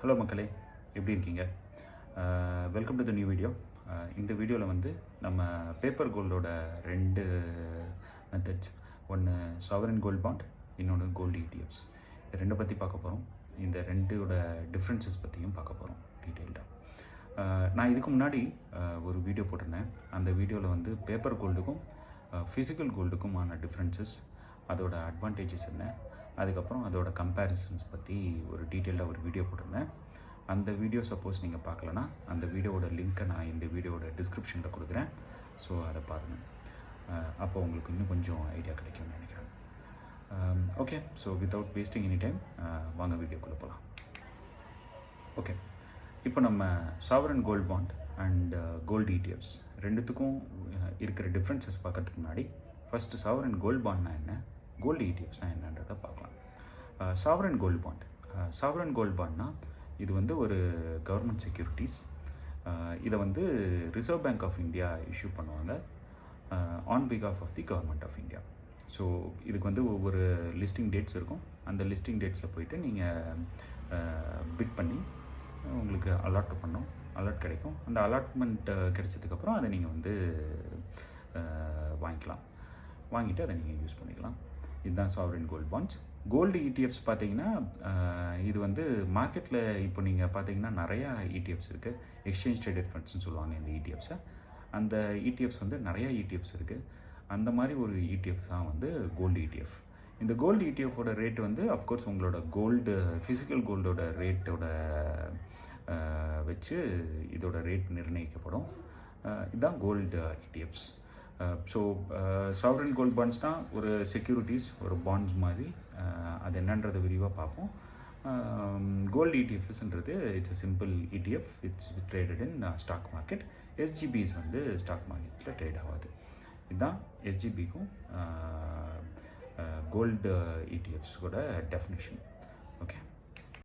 Hello மக்களே எப்படி இருக்கீங்க? Welcome to the new video இந்த வீடியோவில் வந்து நம்ம பேப்பர் கோல்டோட ரெண்டு மெத்தட்ஸ் ஒன்று சாவரன் கோல்ட் பாண்ட் இன்னொன்று கோல்டு இடிஎஃப்ஸ் ரெண்டை பற்றி பார்க்க போகிறோம் இந்த ரெண்டோட டிஃப்ரென்சஸ் பற்றியும் பார்க்க போகிறோம் டீட்டெயில்டாக நான் இதுக்கு முன்னாடி ஒரு வீடியோ போட்டிருந்தேன். அந்த வீடியோவில் வந்து பேப்பர் கோல்டுக்கும் ஃபிசிக்கல் கோல்டுக்குமான டிஃப்ரென்சஸ் அதோட அட்வான்டேஜஸ் என்ன அதுக்கப்புறம் அதோட கம்பேரிசன்ஸ் பற்றி ஒரு டீட்டெயில்டாக ஒரு வீடியோ போட்டிருந்தேன். அந்த வீடியோ சப்போஸ் நீங்கள் பார்க்கலனா அந்த வீடியோவோட லிங்க்கை நான் இந்த வீடியோவோட டிஸ்கிரிப்ஷனில் கொடுக்குறேன். ஸோ அதை பாருங்கள் அப்போ உங்களுக்கு இன்னும் கொஞ்சம் ஐடியா கிடைக்கும்னு நினைக்கிறேன். Okay so without wasting any time வாங்க வீடியோக்குள்ளே போகலாம் ஓகே இப்போ நம்ம sovereign gold bond and gold ETFs ரெண்டுத்துக்கும் இருக்கிற டிஃப்ரென்சஸ் பார்க்கறதுக்கு முன்னாடி ஃபஸ்ட்டு சாவரன் கோல்ட் பாண்ட்னா என்ன? கோல்டு இடிஎஃப்ஸ்னா என்னன்றதை பார்க்கலாம். Sovereign gold bond sovereign gold பாண்ட்னா இது வந்து ஒரு கவர்மெண்ட் செக்யூரிட்டிஸ் இதை வந்து reserve bank of India issue பண்ணுவாங்க. On because of of the government of India so இதுக்கு வந்து ஒவ்வொரு லிஸ்டிங் டேட்ஸ் இருக்கும். அந்த லிஸ்டிங் டேட்ஸில் போயிட்டு நீங்கள் பிட் பண்ணி உங்களுக்கு அலாட் பண்ணோம். அலாட் கிடைக்கும். அந்த அலாட்மெண்ட் கிடைச்சதுக்கப்புறம் அதை நீங்கள் வந்து வாங்கிக்கலாம். வாங்கிட்டு அதை நீங்கள் யூஸ் பண்ணிக்கலாம். இதுதான் sovereign gold bonds gold ETFs பார்த்தீங்கன்னா இது வந்து மார்க்கெட்டில் இப்போ நீங்கள் பார்த்தீங்கன்னா நிறையா இடிஎஃப்ஸ் இருக்குது எக்ஸ்சேஞ்ச் ட்ரேடட் ஃபண்ட்ஸ்னு சொல்லுவாங்க இந்த இடிஎஃப்ஸை அந்த இடிஎஃப்ஸ் வந்து நிறையா இடிஎஃப்ஸ் இருக்குது அந்த மாதிரி ஒரு இடிஎஃப் தான் வந்து கோல்டு இடிஎஃப் இந்த கோல்டு இடிஎஃபோட ரேட் வந்து அஃப்கோர்ஸ் உங்களோட கோல்டு ஃபிசிக்கல் கோல்டோட ரேட்டோட வச்சு இதோட ரேட் நிர்ணயிக்கப்படும். இதுதான் gold ETFs so sovereign gold பாண்ட்ஸ்னால் ஒரு செக்யூரிட்டிஸ் ஒரு பாண்ட்ஸ் மாதிரி அது என்னன்றதை விரிவாக பார்ப்போம். Gold இடிஎஃப்ஸ்ன்றது it's a simple ETF it's traded in stock market SGBs வந்து ஸ்டாக் மார்க்கெட்டில் ட்ரேட் ஆகாது. இதுதான் எஸ்ஜிபிக்கும் கோல்டு இடிஎஃப்ஸோட டெஃபினேஷன்